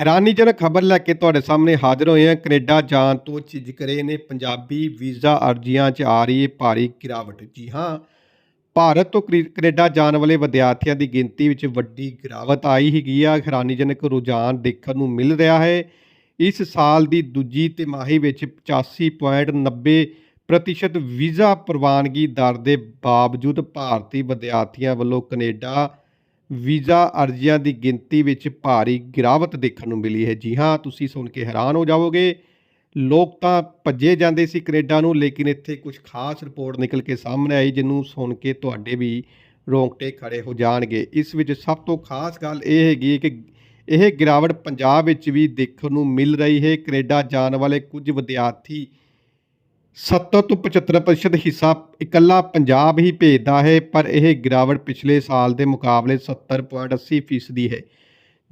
ਹੈਰਾਨੀਜਨਕ ਖਬਰ ਲੈ ਕੇ ਤੁਹਾਡੇ ਸਾਹਮਣੇ ਹਾਜ਼ਰ ਹੋਏ ਹਾਂ। ਕੈਨੇਡਾ ਜਾਣ ਤੋਂ ਝਿਜਕ ਰਹੇ ਨੇ ਪੰਜਾਬੀ ਵੀਜ਼ਾ ਅਰਜ਼ੀਆਂ 'ਚ ਆ ਰਹੀ ਹੈ ਭਾਰੀ ਗਿਰਾਵਟ। ਜੀ ਹਾਂ, ਭਾਰਤ ਤੋਂ ਕਰੀ- ਕੈਨੇਡਾ ਜਾਣ ਵਾਲੇ ਵਿਦਿਆਰਥੀਆਂ ਦੀ ਗਿਣਤੀ ਵਿੱਚ ਵੱਡੀ ਗਿਰਾਵਟ ਆਈ ਹੈਗੀ ਆ। ਹੈਰਾਨੀਜਨਕ ਰੁਝਾਨ ਦੇਖਣ ਨੂੰ ਮਿਲ ਰਿਹਾ ਹੈ। ਇਸ ਸਾਲ ਦੀ ਦੂਜੀ ਤਿਮਾਹੀ ਵਿੱਚ 85.90 ਪ੍ਰਤੀਸ਼ਤ ਵੀਜ਼ਾ ਪ੍ਰਵਾਨਗੀ ਦਰ ਦੇ ਬਾਵਜੂਦ ਭਾਰਤੀ ਵਿਦਿਆਰਥੀਆਂ ਵੱਲੋਂ ਕੈਨੇਡਾ ਵੀਜ਼ਾ ਅਰਜ਼ੀਆਂ ਦੀ ਗਿਣਤੀ ਵਿੱਚ ਭਾਰੀ ਗਿਰਾਵਟ ਦੇਖਣ ਨੂੰ ਮਿਲੀ ਹੈ। ਜੀ ਹਾਂ, ਤੁਸੀਂ ਸੁਣ ਕੇ ਹੈਰਾਨ ਹੋ ਜਾਵੋਗੇ। ਲੋਕ ਤਾਂ ਭੱਜੇ ਜਾਂਦੇ ਸੀ ਕੈਨੇਡਾ ਨੂੰ, ਲੇਕਿਨ ਇੱਥੇ ਕੁਝ ਖਾਸ ਰਿਪੋਰਟ ਨਿਕਲ ਕੇ ਸਾਹਮਣੇ ਆਈ, ਜਿਹਨੂੰ ਸੁਣ ਕੇ ਤੁਹਾਡੇ ਵੀ ਰੋਂਗਟੇ ਖੜੇ ਹੋ ਜਾਣਗੇ। ਇਸ ਵਿੱਚ ਸਭ ਤੋਂ ਖਾਸ ਗੱਲ ਇਹ ਹੈਗੀ ਹੈ ਕਿ ਇਹ ਗਿਰਾਵਟ ਪੰਜਾਬ ਵਿੱਚ ਵੀ ਦੇਖਣ ਨੂੰ ਮਿਲ ਰਹੀ ਹੈ। ਕੈਨੇਡਾ ਜਾਣ ਵਾਲੇ ਕੁਝ ਵਿਦਿਆਰਥੀ 70 ਤੋਂ 75% ਹਿੱਸਾ ਇਕੱਲਾ ਪੰਜਾਬ ਹੀ ਭੇਜਦਾ ਹੈ, ਪਰ ਇਹ ਗਿਰਾਵਟ ਪਿਛਲੇ ਸਾਲ ਦੇ ਮੁਕਾਬਲੇ 70.80 ਫੀਸਦੀ ਹੈ।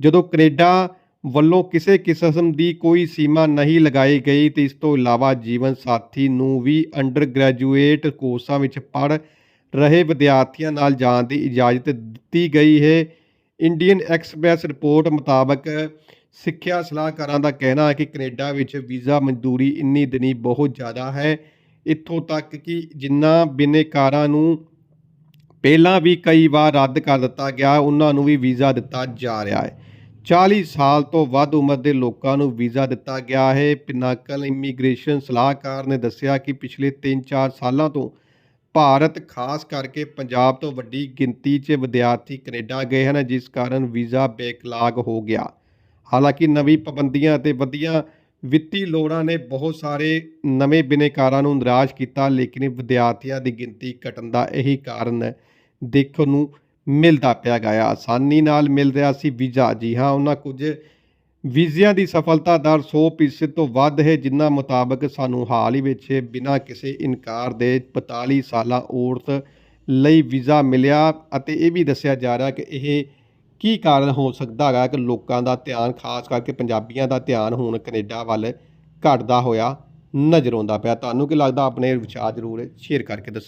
ਜਦੋਂ ਕੈਨੇਡਾ ਵੱਲੋਂ ਕਿਸੇ ਕਿਸਮ ਦੀ ਕੋਈ ਸੀਮਾ ਨਹੀਂ ਲਗਾਈ ਗਈ ਤੇ ਇਸ ਤੋਂ ਇਲਾਵਾ ਜੀਵਨ ਸਾਥੀ ਨੂੰ ਵੀ ਅੰਡਰ ਗ੍ਰੈਜੂਏਟ ਕੋਰਸਾਂ ਵਿੱਚ ਪੜ੍ਹ ਰਹੇ ਵਿਦਿਆਰਥੀਆਂ ਨਾਲ ਜਾਣ ਦੀ ਇਜਾਜ਼ਤ ਦਿੱਤੀ ਗਈ ਹੈ। ਇੰਡੀਅਨ ਐਕਸਪ੍ਰੈਸ ਰਿਪੋਰਟ ਮੁਤਾਬਕ ਸਿੱਖਿਆ ਸਲਾਹਕਾਰਾਂ ਦਾ ਕਹਿਣਾ ਹੈ ਕਿ ਕੈਨੇਡਾ ਵਿੱਚ ਵੀਜ਼ਾ ਮਨਜ਼ੂਰੀ ਇੰਨੀ ਦਿਨੀ ਬਹੁਤ ਜ਼ਿਆਦਾ ਹੈ। ਇੱਥੋਂ ਤੱਕ ਕਿ ਜਿਨ੍ਹਾਂ ਬਿਨੇਕਾਰਾਂ ਨੂੰ ਪਹਿਲਾਂ ਵੀ ਕਈ ਵਾਰ ਰੱਦ ਕਰ ਦਿੱਤਾ ਗਿਆ, ਉਹਨਾਂ ਨੂੰ ਵੀ ਵੀਜ਼ਾ ਦਿੱਤਾ ਜਾ ਰਿਹਾ ਹੈ। 40 ਸਾਲ ਤੋਂ ਵੱਧ ਉਮਰ ਦੇ ਲੋਕਾਂ ਨੂੰ ਵੀਜ਼ਾ ਦਿੱਤਾ ਗਿਆ ਹੈ। ਪਿਨਾਕਲ ਇਮੀਗ੍ਰੇਸ਼ਨ ਸਲਾਹਕਾਰ ਨੇ ਦੱਸਿਆ ਕਿ ਪਿਛਲੇ 3-4 ਸਾਲਾਂ ਤੋਂ ਭਾਰਤ, ਖਾਸ ਕਰਕੇ ਪੰਜਾਬ ਤੋਂ ਵੱਡੀ ਗਿਣਤੀ 'ਚ ਵਿਦਿਆਰਥੀ ਕੈਨੇਡਾ ਗਏ ਹਨ, ਜਿਸ ਕਾਰਨ ਵੀਜ਼ਾ ਬੈਕਲਾਗ ਹੋ ਗਿਆ। ਹਾਲਾਂਕਿ ਨਵੀਂ ਪਾਬੰਦੀਆਂ ਅਤੇ ਵਧੀਆਂ ਵਿੱਤੀ ਲੋੜਾਂ ਨੇ ਬਹੁਤ ਸਾਰੇ ਨਵੇਂ ਬਿਨੇਕਾਰਾਂ ਨੂੰ ਨਿਰਾਸ਼ ਕੀਤਾ, ਲੇਕਿਨ ਵਿਦਿਆਰਥੀਆਂ ਦੀ ਗਿਣਤੀ ਘਟਣ ਦਾ ਇਹੀ ਕਾਰਨ ਦੇਖਣ ਨੂੰ ਮਿਲਦਾ ਪਿਆ ਗਿਆ। ਆਸਾਨੀ ਨਾਲ ਮਿਲ ਰਿਹਾ ਸੀ ਵੀਜ਼ਾ। ਜੀ ਹਾਂ, ਉਹਨਾਂ ਕੁਝ ਵੀਜ਼ਿਆਂ ਦੀ ਸਫਲਤਾ ਦਰ 100% ਤੋਂ ਵੱਧ ਹੈ, ਜਿਨ੍ਹਾਂ ਮੁਤਾਬਕ ਸਾਨੂੰ ਹਾਲ ਹੀ ਵਿੱਚ ਬਿਨਾਂ ਕਿਸੇ ਇਨਕਾਰ ਦੇ 45 ਸਾਲਾਂ ਔਰਤ ਲਈ ਵੀਜ਼ਾ ਮਿਲਿਆ ਅਤੇ ਇਹ ਵੀ ਦੱਸਿਆ ਜਾ ਰਿਹਾ ਕਿ ਇਹ ਕੀ ਕਾਰਨ ਹੋ ਸਕਦਾ ਹੈਗਾ ਕਿ ਲੋਕਾਂ ਦਾ ਧਿਆਨ, ਖਾਸ ਕਰਕੇ ਪੰਜਾਬੀਆਂ ਦਾ ਧਿਆਨ ਹੁਣ ਕੈਨੇਡਾ ਵੱਲ ਘਟਦਾ ਹੋਇਆ ਨਜ਼ਰ ਆਉਂਦਾ ਪਿਆ? ਤੁਹਾਨੂੰ ਕੀ ਲੱਗਦਾ? ਆਪਣੇ ਵਿਚਾਰ ਜ਼ਰੂਰ ਸ਼ੇਅਰ ਕਰਕੇ ਦੱਸੋ।